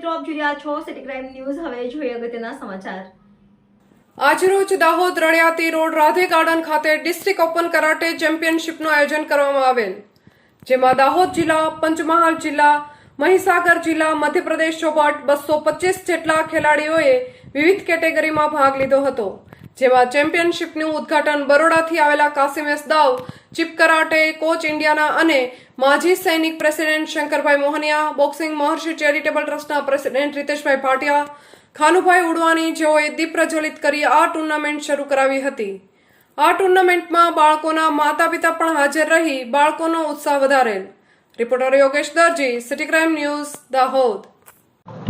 મિત્રો આપ જોઈ રહ્યા છો. સિટી ક્રાઇમ ન્યૂઝ હવે જોઈએ અગત્યના સમાચાર. આજરોજ દાહોદ રળિયાતી રોડ રાધે ગાર્ડન ખાતે ડિસ્ટ્રિક્ટ ઓપન કરાટે ચેમ્પિયનશિપનું આયોજન કરવામાં આવેલ. જેમાં દાહોદ જિલ્લા, પંચમહાલ જિલ્લા, મહીસાગર જિલ્લા, મધ્યપ્રદેશ ચોબાટ બસો પચીસ જેટલા ખેલાડીઓએ વિવિધ કેટેગરીમાં ભાગ લીધો હતો. જેમાં ચેમ્પિયનશિપનું ઉદ્ઘાટન બરોડાથી આવેલા કાસિમ દાવ ચીપ કરાટે, કોચ ઇન્ડિયાના અને માજી સૈનિક president Shankarbhai Mohaniya, boxing Maharshi charitable ટ્રસ્ટના પ્રેસિડેન્ટ રીતેશભાઈ ભાટિયા, ખાનુભાઈ ઉડવાની જેઓએ દીપ પ્રજ્વલિત કરી આ ટુર્નામેન્ટ શરૂ કરાવી હતી. આ ટુર્નામેન્ટમાં બાળકોના માતા પિતા પણ હાજર રહી બાળકોનો ઉત્સાહ વધારેલ. Reporter Yogesh Darji, city crime news, Dahod.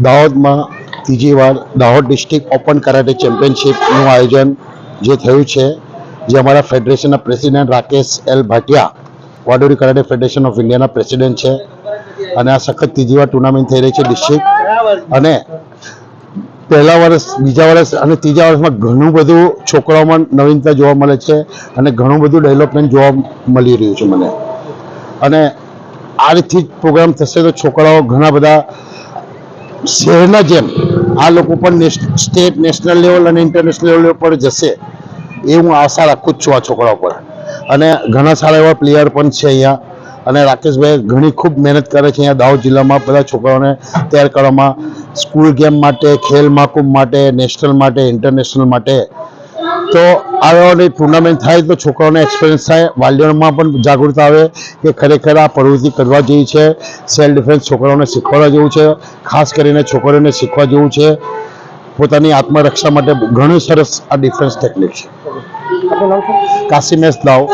દાહોદમાં ત્રીજી વાર દાહોદ ડિસ્ટ્રિક્ટ ઓપન કરાટે ચેમ્પિયનશિપનું આયોજન જે થયું છે, જે અમારા ફેડરેશનના પ્રેસિડેન્ટ રાકેશ એલ ભાટિયા વાડોરી કરાટે ફેડરેશન ઓફ ઇન્ડિયાના પ્રેસિડેન્ટ છે. અને આ સખત ત્રીજી વાર ટુર્નામેન્ટ થઈ રહી છે ડિસ્ટ્રિક્ટ. અને પહેલા વર્ષ, બીજા વર્ષ અને ત્રીજા વર્ષમાં ઘણું બધું છોકરાઓમાં નવીનતા જોવા મળે છે અને ઘણું બધું ડેવલપમેન્ટ જોવા મળી રહ્યું છે મને. અને આ રીતથી પ્રોગ્રામ થશે તો છોકરાઓ ઘણા બધા શહેરના જેમ આ લોકો પણ સ્ટેટ, નેશનલ લેવલ અને ઇન્ટરનેશનલ લેવલ પર જશે એ હું આશા રાખું જ છું આ છોકરાઓ પર અને ઘણા સારા એવા પ્લેયર પણ છે અહીંયા. અને રાકેશભાઈ ઘણી ખૂબ મહેનત કરે છે અહીંયા દાહોદ જિલ્લામાં બધા છોકરાઓને તૈયાર કરવામાં. સ્કૂલ ગેમ માટે, ખેલ મહાકુંભ માટે, નેશનલ માટે, ઇન્ટરનેશનલ માટે. તો આવાની ટુર્નામેન્ટ થાય તો છોકરાઓને એક્સપિરિયન્સ થાય. વાલીઓમાં પણ જાગૃતતા આવે કે ખરેખર આ પ્રવૃત્તિ કરવા જેવી છે. સેલ્ફ ડિફેન્સ છોકરાઓને શીખવાડવા જેવું છે. ખાસ કરીને છોકરીઓને શીખવા જેવું છે. પોતાની આત્મરક્ષા માટે ઘણું સરસ આ ડિફેન્સ ટેકનિક છે. કાશીમેશ દાવ